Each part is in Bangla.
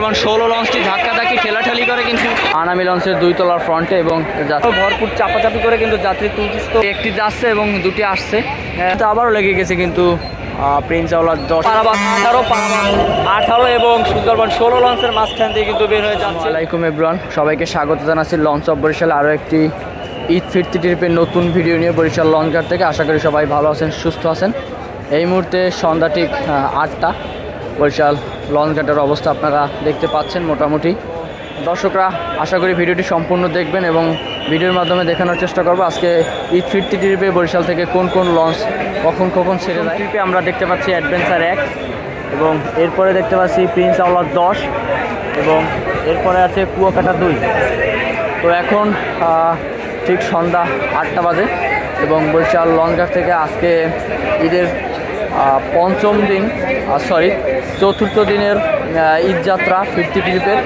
সুন্দরবন ষোলো লঞ্চটি ধাক্কাধাক্কি ঠেলাঠেলি করে কিন্তু আনামি লঞ্চের দুই তলার ফ্রন্টে এবং ভরপুর চাপাচাপি করে কিন্তু যাত্রী তুলছিস তো একটি যাচ্ছে এবং দুটি আসছে। হ্যাঁ, তো আবারও লেগে গেছে কিন্তু প্রিন্স আওলার দশ আঠারো আঠারো এবং সুন্দরবন ষোলো লঞ্চের মাঝখান দিয়ে কিন্তু বের হয়ে যাচ্ছে। আলাইকুম এব্রান সবাইকে স্বাগত জানাচ্ছি লঞ্চ অফ বরিশাল আরও একটি ঈদ ফিরতি ট্রিপের নতুন ভিডিও নিয়ে বরিশাল লঞ্চঘাট থেকে। আশা করি সবাই ভালো আছেন সুস্থ আছেন। এই মুহূর্তে সন্ধ্যা ঠিক আটটা। বরিশাল লঞ্চঘাটের অবস্থা আপনারা দেখতে পাচ্ছেন মোটামুটি। দর্শকরা আশা করি ভিডিওটি সম্পূর্ণ দেখবেন এবং ভিডিওর মাধ্যমে দেখানোর চেষ্টা করব আজকে ঈদ ফিরতি ট্রিপে বরিশাল থেকে কোন কোন লঞ্চ কখন কখন ছেড়ে যায়। ট্রিপে আমরা দেখতে পাচ্ছি অ্যাডভেঞ্চার এক এবং এরপরে দেখতে পাচ্ছি প্রিন্স আওলার দশ এবং এরপরে আছে কুয়াকাটা দুই। তো এখন ঠিক সন্ধ্যা আটটা বাজে এবং বরিশাল লঞ্চঘাট থেকে আজকে ঈদের পঞ্চম দিন সরি চতুর্থ দিনের ঈদযাত্রা ঈদ যাত্রা, ফিরতি ট্রিপের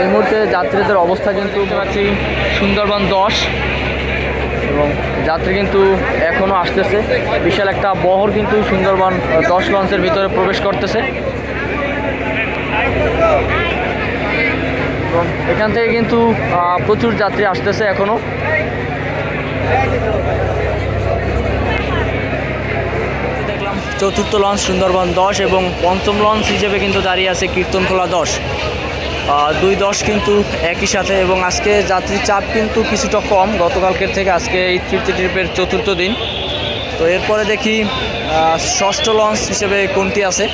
এই মুহূর্তে যাত্রীদের অবস্থা কিন্তু পাচ্ছি সুন্দরবন দশ এবং যাত্রী কিন্তু এখনও আসতেছে। বিশাল একটা বহর কিন্তু সুন্দরবন দশ লঞ্চের ভিতরে প্রবেশ করতেছে। এবং এখান থেকে কিন্তু প্রচুর যাত্রী আসতেছে এখনও দেখলাম চতুর্থ লঞ্চ সুন্দরবন দশ এবং পঞ্চম লঞ্চ হিসেবে কিন্তু দাঁড়িয়ে আছে কীর্তনখোলা দশ। দুই দশ কিন্তু একই সাথে এবং আজকে যাত্রীর চাপ কিন্তু কিছুটা কম। গতকালকের থেকে আজকে ঈদ ফিরতি ট্রিপের চতুর্থ দিন। তো এরপরে দেখি ষষ্ঠ লঞ্চ হিসেবে কোনটি আছে।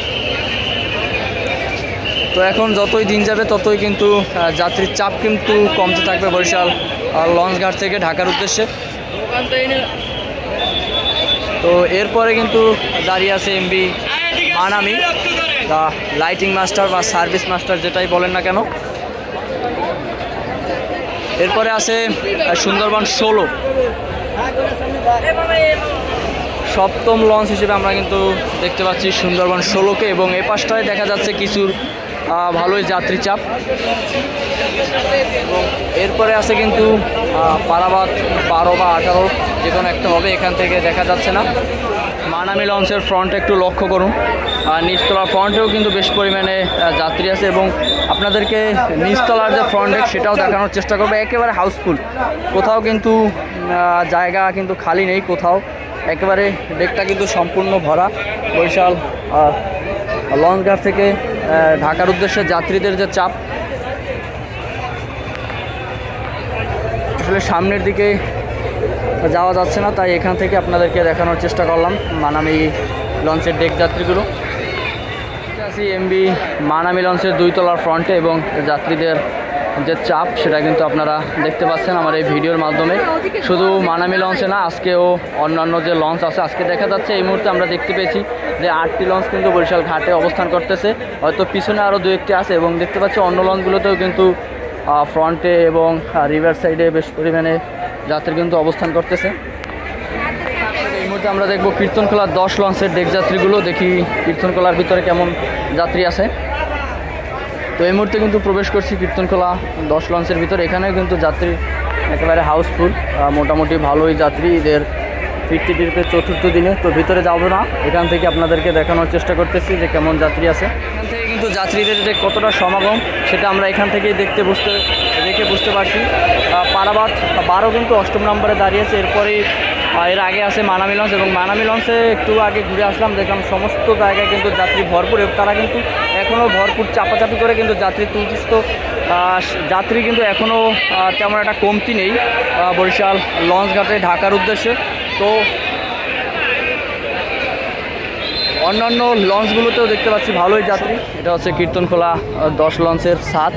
তো এখন যতই দিন যাবে ততই কিন্তু যাত্রীর চাপ কিন্তু কমতে থাকবে বরিশাল লঞ্চঘাট থেকে ঢাকার উদ্দেশ্যে। তো এরপরে কিন্তু দাঁড়িয়ে আছে এমবি মানামি বা লাইটিং মাস্টার বা সার্ভিস মাস্টার যেটাই বলেন না কেন। এরপরে আছে সুন্দরবন ষোলো। সপ্তম লঞ্চ হিসেবে আমরা কিন্তু দেখতে পাচ্ছি সুন্দরবন ষোলোকে এবং এ পাশটায় দেখা যাচ্ছে কিছুর ভালোই যাত্রী চাপ এবং এরপরে আছে কিন্তু পারাবাদ বারো বা আঠারো, যে কোনো একটা হবে, এখান থেকে দেখা যাচ্ছে না। মানামি লঞ্চের ফ্রন্ট একটু লক্ষ্য করুন। আর নিচতলার ফ্রন্টেও কিন্তু বেশ পরিমাণে যাত্রী আছে এবং আপনাদেরকে নিচতলার যে ফ্রন্ট সেটাও দেখানোর চেষ্টা করব। একেবারে হাউসফুল কোথাও কিন্তু জায়গা কিন্তু খালি নেই, কোথাও। একেবারে ডেকটা কিন্তু সম্পূর্ণ ভরা। বরিশাল লঞ্চঘাট থেকে ঢাকার উদ্দেশ্যে যাত্রীদের যে চাপ আসলে সামনের দিকে যাওয়া যাচ্ছে না, তাই এখান থেকে আপনাদেরকে দেখানোর চেষ্টা করলাম। মানামি লঞ্চের ডেক যাত্রীগুলো। আছি এমবি মানামি লঞ্চের দুই তলার ফ্রন্টে এবং যাত্রীদের যে চাপ, সেটা কিন্তু আপনারা দেখতে পাচ্ছেন আমার এই ভিডিওর মাধ্যমে। শুধু মানামি লঞ্চে না, আজকেও অন্যান্য যে লঞ্চ আছে, আজকে দেখা যাচ্ছে এই মুহূর্তে আমরা দেখতে পেয়েছি যে আটটি লঞ্চ কিন্তু বরিশাল ঘাটে অবস্থান করতেছে। হয়তো পিছনে আরও দু একটি আছে এবং দেখতে পাচ্ছি অন্য লঞ্চগুলোতেও কিন্তু ফ্রন্টে এবং রিভার সাইডে বেশ পরিমাণে যাত্রী কিন্তু অবস্থান করতেছে। এই মুহূর্তে আমরা দেখব কীর্তনখোলার দশ লঞ্চের ডেক যাত্রীগুলো। দেখি কীর্তনখোলার ভিতরে কেমন যাত্রী আছে। তো এই মুহূর্তে কিন্তু প্রবেশ করছি কীর্তনখোলা দশ লঞ্চের ভিতরে। এখানেও কিন্তু যাত্রী একেবারে হাউসফুল মোটামুটি ভালোই যাত্রী। এদের ফিরতি ট্রিপের চতুর্থ দিনে। তো ভিতরে যাব না। এখান থেকে আপনাদেরকে দেখানোর চেষ্টা করতেছি যে কেমন যাত্রী আছে। এখান কিন্তু যাত্রীদের যে কতটা সমাগম সেটা আমরা এখান থেকেই দেখতে বুঝতে দেখে বুঝতে পারছি। পারাবাদ বারো কিন্তু অষ্টম নম্বরে দাঁড়িয়েছে। এরপরেই আহ, এর আগে আছে মানামি লঞ্চ এবং মানামি লঞ্চে একটু আগে ঘুরে আসলাম। দেখলাম সমস্ত জায়গায় কিন্তু যাত্রী ভরপুর তারা কিন্তু এখনও ভরপুর চাপাচাপি করে কিন্তু যাত্রী তুলছিস তো যাত্রী কিন্তু এখনও তেমন একটা কমতি নেই বরিশাল লঞ্চ ঘাটে ঢাকার উদ্দেশ্যে। তো অন্যান্য লঞ্চগুলোতেও দেখতে পাচ্ছি ভালোই যাত্রী। এটা হচ্ছে কীর্তনখোলা দশ লঞ্চের সাত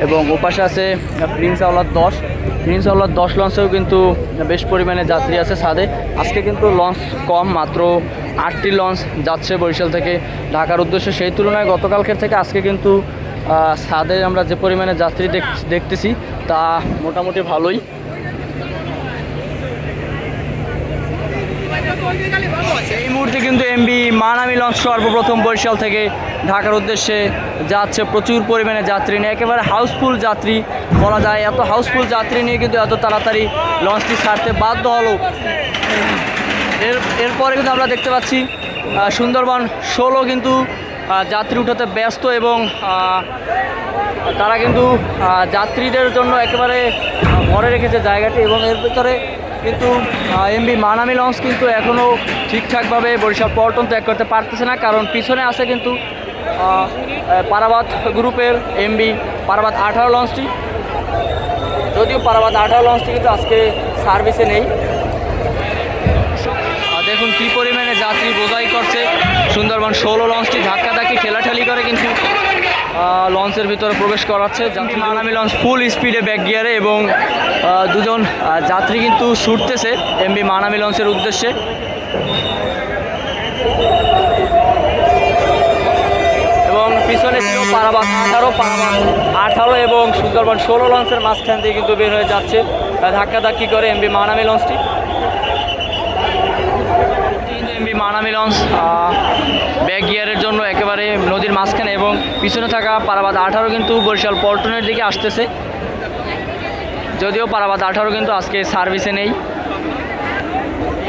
এবং ওপাশে আছে প্রিন্স আওলার দশ। প্রিন্স আওলার দশ লঞ্চেও কিন্তু বেশ পরিমাণে যাত্রী আছে সাদে। আজকে কিন্তু লঞ্চ কম, মাত্র আটটি লঞ্চ যাচ্ছে বরিশাল থেকে ঢাকার উদ্দেশ্যে। সেই তুলনায় গতকালকের থেকে আজকে কিন্তু সাদে আমরা যে পরিমাণে যাত্রী দেখ- দেখতেছি, তা মোটামুটি ভালোই। এই মুহূর্তে কিন্তু এমবি মানামি লঞ্চ সর্বপ্রথম বরিশাল থেকে ঢাকার উদ্দেশ্যে যাচ্ছে প্রচুর পরিমাণে যাত্রী নিয়ে। একেবারে হাউসফুল যাত্রী বলা যায়। এত হাউসফুল যাত্রী নিয়ে কিন্তু এত তাড়াতাড়ি লঞ্চটি ছাড়তে বাধ্য হলো। এর, এরপরে কিন্তু আমরা দেখতে পাচ্ছি সুন্দরবন ষোলো কিন্তু যাত্রী উঠাতে ব্যস্ত এবং তারা কিন্তু যাত্রীদের জন্য একেবারে ভরে রেখেছে জায়গাটি এবং এর ভিতরে কিন্তু এমবি মানামি লঞ্চ কিন্তু এখনও ঠিকঠাকভাবে বরিশাল পল্টন ত্যাগ করতে পারতেছে না, কারণ পিছনে আছে কিন্তু পারাবাত গ্রুপের এমবি পারাবাত আঠারো লঞ্চটি। যদিও পারাবাত আঠারো লঞ্চটি কিন্তু আজকে সার্ভিসে নেই। দেখুন কী পরিমাণে যাত্রী বোঝাই করছে, সুন্দরবন ষোলো লঞ্চটি ধাক্কাধাক্কি, ঠেলাঠালি করে কিন্তু লঞ্চের ভিতরে প্রবেশ করাচ্ছে। যাত্রী মানামি লঞ্চ ফুল স্পিডে ব্যাক গিয়ারে এবং দুজন যাত্রী কিন্তু ছুটতেছে এমবি মানামি লঞ্চের উদ্দেশ্যে। এবং পিছনে ছিল পারাবাদ আঠারো পারাবাদ আঠারো এবং সুন্দরবন ষোলো লঞ্চের মাঝখান দিয়ে কিন্তু বের হয়ে যাচ্ছে। আহ, ধাক্কাধাক্কি করে এমবি মানামি লঞ্চটি তিন এমবি মানামি লঞ্চ ব্যাক গিয়ারের জন্য একেবারে নদীর মাঝখানে এবং পিছনে থাকা পারাবাদ আঠারো কিন্তু বরিশাল পল্টনের দিকে আসতেছে। যদিও পারাবাদ আঠারো কিন্তু আজকে সার্ভিসে নেই।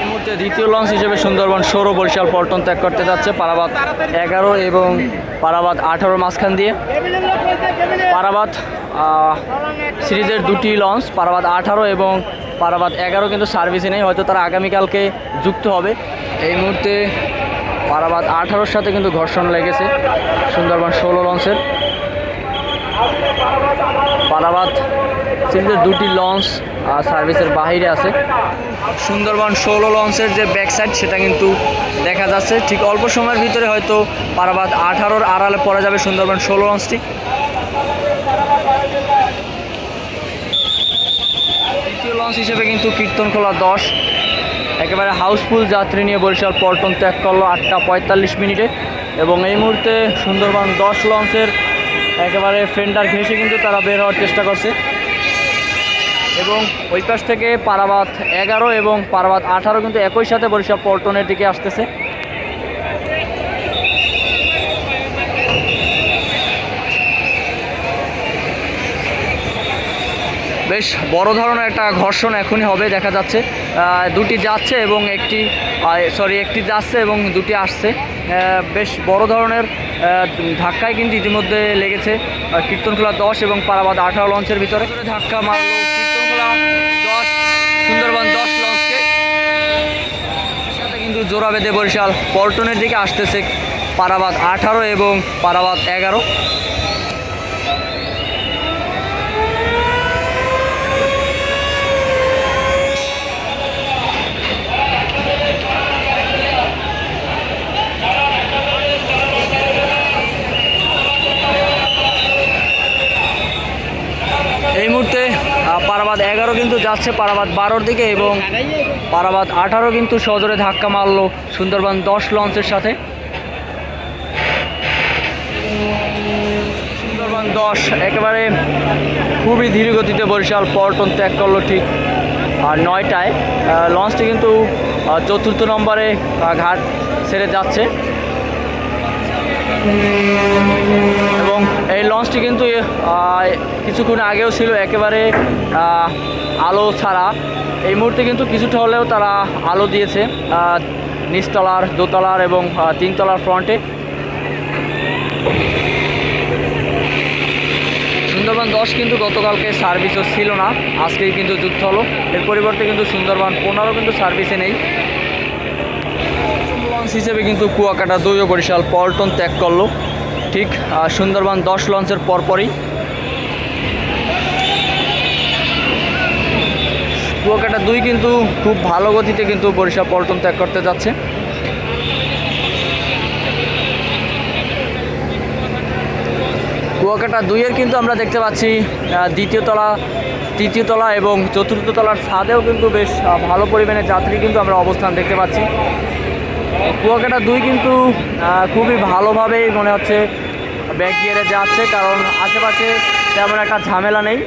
এই মুহূর্তে দ্বিতীয় লঞ্চ হিসেবে সুন্দরবন সৌর বরিশাল পল্টন ত্যাগ করতে যাচ্ছে পারাবাদ এগারো এবং পারাবাদ আঠারোর মাঝখান দিয়ে। পারাবাদ সিরিজের দুটি লঞ্চ পারাবাদ আঠারো এবং পারাবাদ এগারো কিন্তু সার্ভিসে নেই। হয়তো তারা আগামীকালকে যুক্ত হবে। এই মুহূর্তে পারাবাদ আঠারোর সাথে কিন্তু ঘর্ষণ লেগেছে। সুন্দরবন ষোলো লঞ্চের। পারাবাদ সিরিজের দুটি লঞ্চ সার্ভিসের বাইরে আছে। সুন্দরবন ষোলো লঞ্চের যে ব্যাক সাইড সেটা কিন্তু দেখা যাচ্ছে। ঠিক অল্প সময়ের ভিতরে হয়তো পারাবাদ আঠারোর আড়ালে পড়ে যাবে সুন্দরবন ষোলো লঞ্চটি। দ্বিতীয় লঞ্চ হিসেবে কিন্তু কীর্তনখোলা দশ। একেবারে হাউসফুল যাত্রী নিয়ে বরিশাল পল্টন ত্যাগ করল আটটা পঁয়তাল্লিশ মিনিটে। এবং এই মুহূর্তে সুন্দরবন দশ লঞ্চের একেবারে ফেন্ডার ঘেঁষে কিন্তু তারা বের হওয়ার চেষ্টা করছে। এবং ওই পাশ থেকে পারাবাত এগারো এবং পারাবাত আঠারো কিন্তু একই সাথে বরিশাল পল্টনের দিকে আসতেছে। বেশ বড় ধরনের একটা ঘর্ষণ এখনই হবে, দেখা যাচ্ছে। দুটি যাচ্ছে এবং একটি সরি একটি যাচ্ছে এবং দুটি আসছে। বেশ বড় ধরনের ধাক্কায় কিন্তু ইতিমধ্যে লেগেছে কীর্তনখোলা দশ এবং পারাবাদ আঠারো লঞ্চের ভিতরে। ধাক্কা মারল কীর্তনখোলা দশ, সুন্দরবন দশ লঞ্চকে। সাথে কিন্তু জোড়া বেঁধে বরিশাল পল্টনের দিকে আসতেছে পারাবাদ আঠারো এবং পারাবাদ এগারো এই মুহূর্তে আহ, পারাবাদ এগারো কিন্তু যাচ্ছে পারাবাদ বারোর দিকে এবং পারাবাদ আঠারো কিন্তু সজোরে ধাক্কা মারলো সুন্দরবন দশ লঞ্চের সাথে। সুন্দরবন দশ, একেবারে খুবই ধীর গতিতে বরিশাল পল্টন ত্যাগ করল ঠিক, আর নয়টায় লঞ্চটি কিন্তু চতুর্থ নম্বরে ঘাট ছেড়ে যাচ্ছে। এবং এই লঞ্চটি কিন্তু কিছুক্ষণ আগেও ছিল একেবারে আলো ছাড়া। এই মুহূর্তে কিন্তু কিছুটা হলেও তারা আলো দিয়েছে নিচতলার, দোতলার এবং তিনতলার ফ্রন্টে সুন্দরবন দশ কিন্তু গতকালকে সার্ভিসও ছিল না, আজকেই কিন্তু যুদ্ধ হলো। এর পরিবর্তে কিন্তু সুন্দরবন পনেরো কিন্তু সার্ভিসে নেই। লঞ্চ হিসেবে কিন্তু কুয়াকাটা দুই বরিশাল পল্টন ত্যাগ করল। ঠিক সুন্দরবন দশ লঞ্চের পরপরই। কুয়াকাটা দুই কিন্তু খুব ভালো গতিতে কিন্তু বরিশাল পল্টন ত্যাগ করতে যাচ্ছে। কুয়াকাটা দুইয়ের কিন্তু আমরা দেখতে পাচ্ছি দ্বিতীয় তলা, তৃতীয় তলা এবং চতুর্থ তলার ছাদেও কিন্তু বেশ ভালো পরিমাণে যাত্রী কিন্তু আমরা অবস্থান দেখতে পাচ্ছি। কুয়াকাটা দুই কিন্তু খুবই ভালোভাবেই মনে হচ্ছে ব্যাগ গিয়ারে যাচ্ছে, কারণ আশেপাশে তেমন একটা ঝামেলা নেই।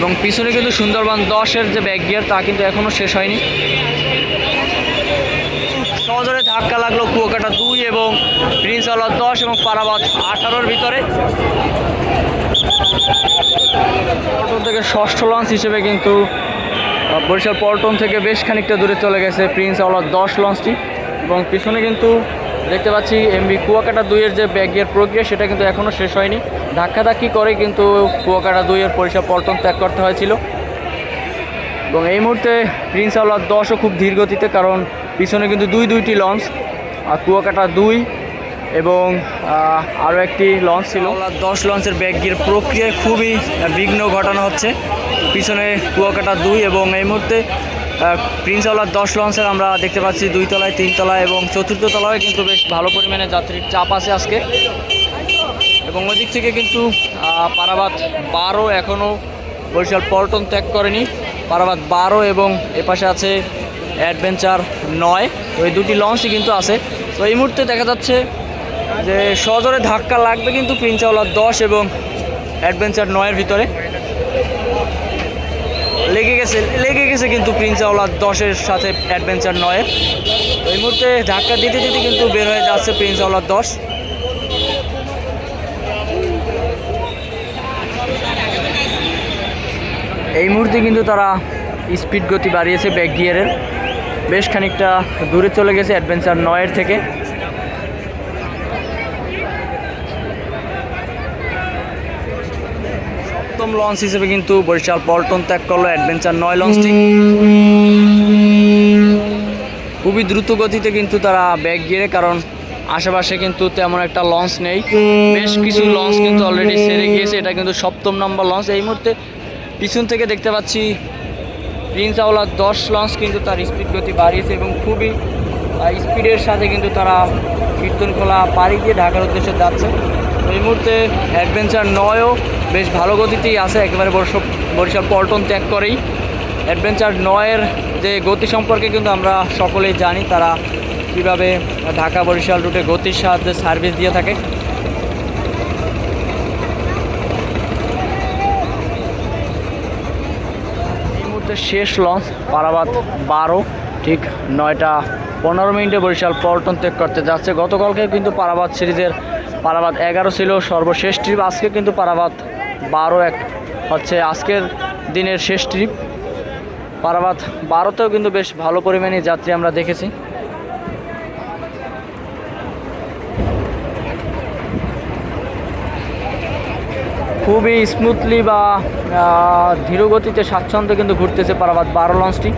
এবং পিছনে কিন্তু সুন্দরবন দশের যে ব্যাক গিয়ার তা কিন্তু এখনও শেষ হয়নি। সহজরে ধাক্কা লাগল কুয়াকাটা দুই এবং প্রিন্স আলাদ দশ এবং পারাবাদ আঠারোর ভিতরে। পল্টন থেকে ষষ্ঠ লঞ্চ হিসেবে কিন্তু বরিশাল পল্টন থেকে বেশ খানিকটা দূরে চলে গেছে প্রিন্স আওলার দশ লঞ্চটি এবং পিছনে কিন্তু দেখতে পাচ্ছি এমবি কুয়াকাটা দুইয়ের যে ব্যাগের প্রক্রিয়া, সেটা কিন্তু এখনও শেষ হয়নি। ধাক্কাধাক্কি করে কিন্তু কুয়াকাটা দুইয়ের বরিশাল পল্টন ত্যাগ করতে হয়েছিল। এবং এই মুহূর্তে প্রিন্স আওলার দশও খুব ধীর গতিতে, কারণ পিছনে কিন্তু দুই দুইটি লঞ্চ আর কুয়াকাটা দুই এবং আরও একটি লঞ্চ ছিল। দশ লঞ্চের ব্যাগের প্রক্রিয়ায় খুবই বিঘ্ন ঘটানো হচ্ছে। পিছনে কুয়াকাটা দুই এবং এই মুহূর্তে আহ, প্রিন্স আওলার দশ লঞ্চের আমরা দেখতে পাচ্ছি দুই তলায় তিন তলায় এবং চতুর্থ তলায় কিন্তু বেশ ভালো পরিমাণে যাত্রীর চাপ আছে আজকে। এবং ওই দিক থেকে কিন্তু পারাবাদ বারো এখনও বরিশাল পল্টন ত্যাগ করেনি। পারাবাদ বারো এবং এপাশে আছে অ্যাডভেঞ্চার নয়। তো এই দুটি লঞ্চই কিন্তু আছে। তো এই মুহূর্তে দেখা যাচ্ছে যে সজোরে ধাক্কা লাগবে কিন্তু প্রিন্সাওয়ালার দশ এবং অ্যাডভেঞ্চার নয়ের ভিতরে। লেগে গেছে লেগে গেছে কিন্তু প্রিন্সাওয়ালার দশের সাথে অ্যাডভেঞ্চার নয়ের তো এই মুহূর্তে ধাক্কা দিতে দিতে কিন্তু বের হয়ে যাচ্ছে প্রিন্সাওয়ালার দশ। এই মুহূর্তে কিন্তু তারা স্পিড গতি বাড়িয়েছে ব্যাক গিয়ারের বেশ খানিকটা দূরে চলে গেছে অ্যাডভেঞ্চার নয়ের থেকে। লঞ্চ হিসেবে কিন্তু বরিশাল পল্টন ত্যাগ করল অ্যাডভেঞ্চার নয় লঞ্চটি খুবই দ্রুত গতিতে কিন্তু তারা ব্যাগ গিয়ে, কারণ আশেপাশে কিন্তু তেমন একটা লঞ্চ নেই। বেশ কিছু লঞ্চ কিন্তু অলরেডি সেরে গিয়েছে, এটা কিন্তু সপ্তম নম্বর লঞ্চ এই মুহূর্তে পিছন থেকে দেখতে পাচ্ছি প্রিন্স আওলার দশ লঞ্চ কিন্তু তার স্পিড গতি বাড়িয়েছে এবং খুবই স্পিডের সাথে কিন্তু তারা কীর্তনখোলা পাড়ি দিয়ে ঢাকার উদ্দেশ্যে যাচ্ছে। এই মুহূর্তে অ্যাডভেঞ্চার নয়ও বেশ ভালো গতিতেই আছে, একেবারে বর্ষ- বরিশাল পল্টন ত্যাগ করেই। অ্যাডভেঞ্চার নয়ের যে গতি সম্পর্কে কিন্তু আমরা সকলেই জানি, তারা কীভাবে ঢাকা বরিশাল রুটে গতির সাহায্যে সার্ভিস দিয়ে থাকে। এই মুহূর্তে শেষ লঞ্চ পারাবাদ বারো, ঠিক নয়টা পনেরো মিনিটে বরিশাল পল্টন ত্যাগ করতে যাচ্ছে। গতকালকে কিন্তু পারাবাদ সিরিজের পারাবাদ এগারো ছিল সর্বশেষ ট্রিপ আজকে কিন্তু পারাবাদ বারো এক হচ্ছে আজকের দিনের শেষ ট্রিপ পারাবাদ বারোতেও কিন্তু বেশ ভালো পরিমাণে যাত্রী আমরা দেখেছি। খুবই স্মুথলি বা ধীরগতিতে ধীর গতিতে স্বাচ্ছন্দ্যে কিন্তু ঘুরতেছে পারাবাদ বারো লঞ্চটি